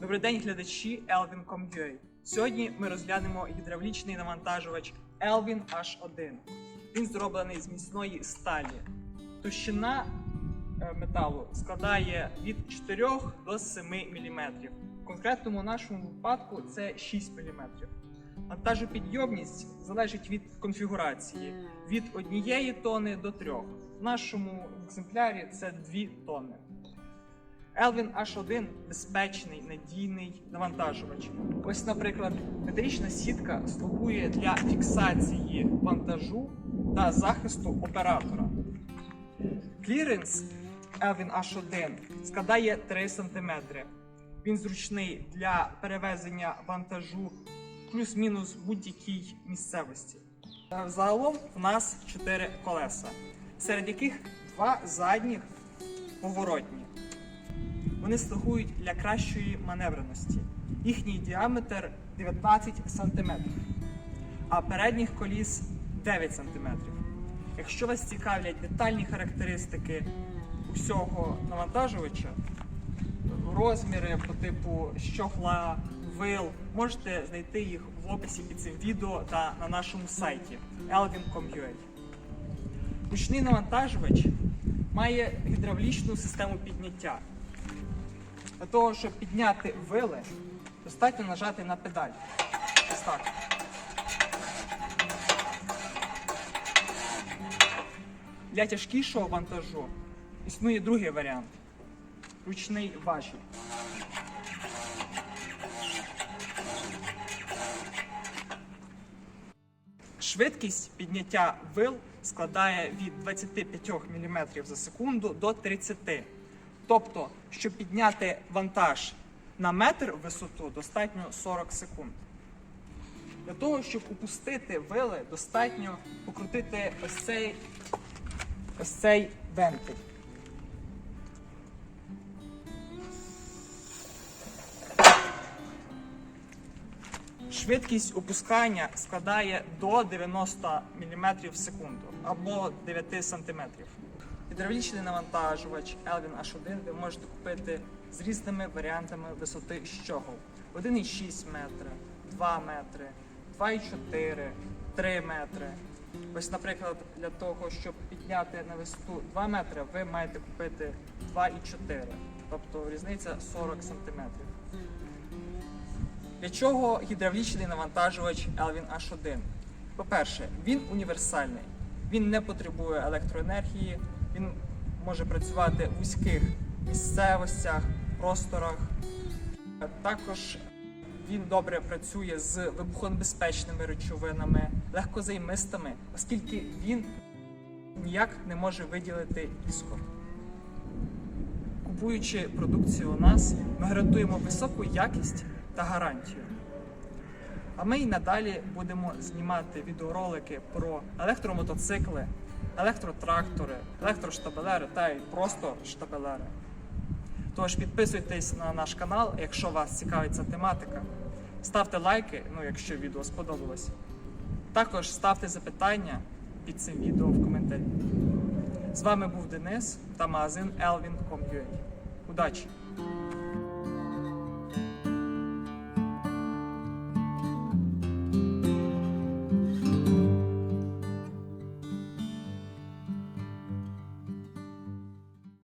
Добрий день, глядачі Elvin.com.ua. Сьогодні ми розглянемо гідравлічний навантажувач Elvin H1. Він зроблений з міцної сталі. Товщина е, металу складає від 4 до 7 мм. В конкретному нашому випадку це 6 мм. Вантажопідйомність залежить від конфігурації від 1 тони до 3. В нашому екземплярі це 2 тонни. Elvin H1 безпечний, надійний навантажувач. Ось, наприклад, металічна сітка слугує для фіксації вантажу та захисту оператора. Кліренс Elvin H1 складає 3 см. Він зручний для перевезення вантажу плюс-мінус будь-якій місцевості. Загалом в нас 4 колеса, серед яких два задніх поворотні. Вони слугують для кращої маневреності. Їхній діаметр 19 см, а передніх коліс 9 см. Якщо вас цікавлять детальні характеристики усього навантажувача, розміри по типу щохла, вил, можете знайти їх в описі під цим відео та на нашому сайті elvin.com.ua. Ручний навантажувач має гідравлічну систему підняття. Для того, щоб підняти вили, достатньо нажати на педаль. Ось так. Для тяжкішого вантажу існує другий варіант ручний важіль. Швидкість підняття вил складає від 25 мм за секунду до 30 Тобто, щоб підняти вантаж на метр в висоту, достатньо 40 секунд. Для того, щоб опустити вили, достатньо покрутити ось цей, ось цей вентиль. Швидкість опускання складає до 90 мм в секунду або 9 см. Гідравлічний навантажувач Elvin H1 ви можете купити з різними варіантами висоти щогол. 1,6 метри, 2 метри, 2,4, 3 метри. Ось, наприклад, для того, щоб підняти на висоту 2 метри, ви маєте купити 2,4, тобто різниця 40 сантиметрів. Для чого гідравлічний навантажувач Elvin H1? По-перше, він універсальний. Він не потребує електроенергії, він може працювати в вузьких місцевостях, просторах. Також він добре працює з вибухонебезпечними речовинами, легкозаймистими, оскільки він ніяк не може виділити іскор. Купуючи продукцію у нас, ми гарантуємо високу якість та гарантію. А ми й надалі будемо знімати відеоролики про електромотоцикли, електротрактори, електроштабелери та й просто штабелери. Тож підписуйтесь на наш канал, якщо вас цікавить ця тематика. Ставте лайки, ну якщо відео сподобалось. Також ставте запитання під цим відео в коментарі. З вами був Денис та магазин Elvin.com.ua. Удачі!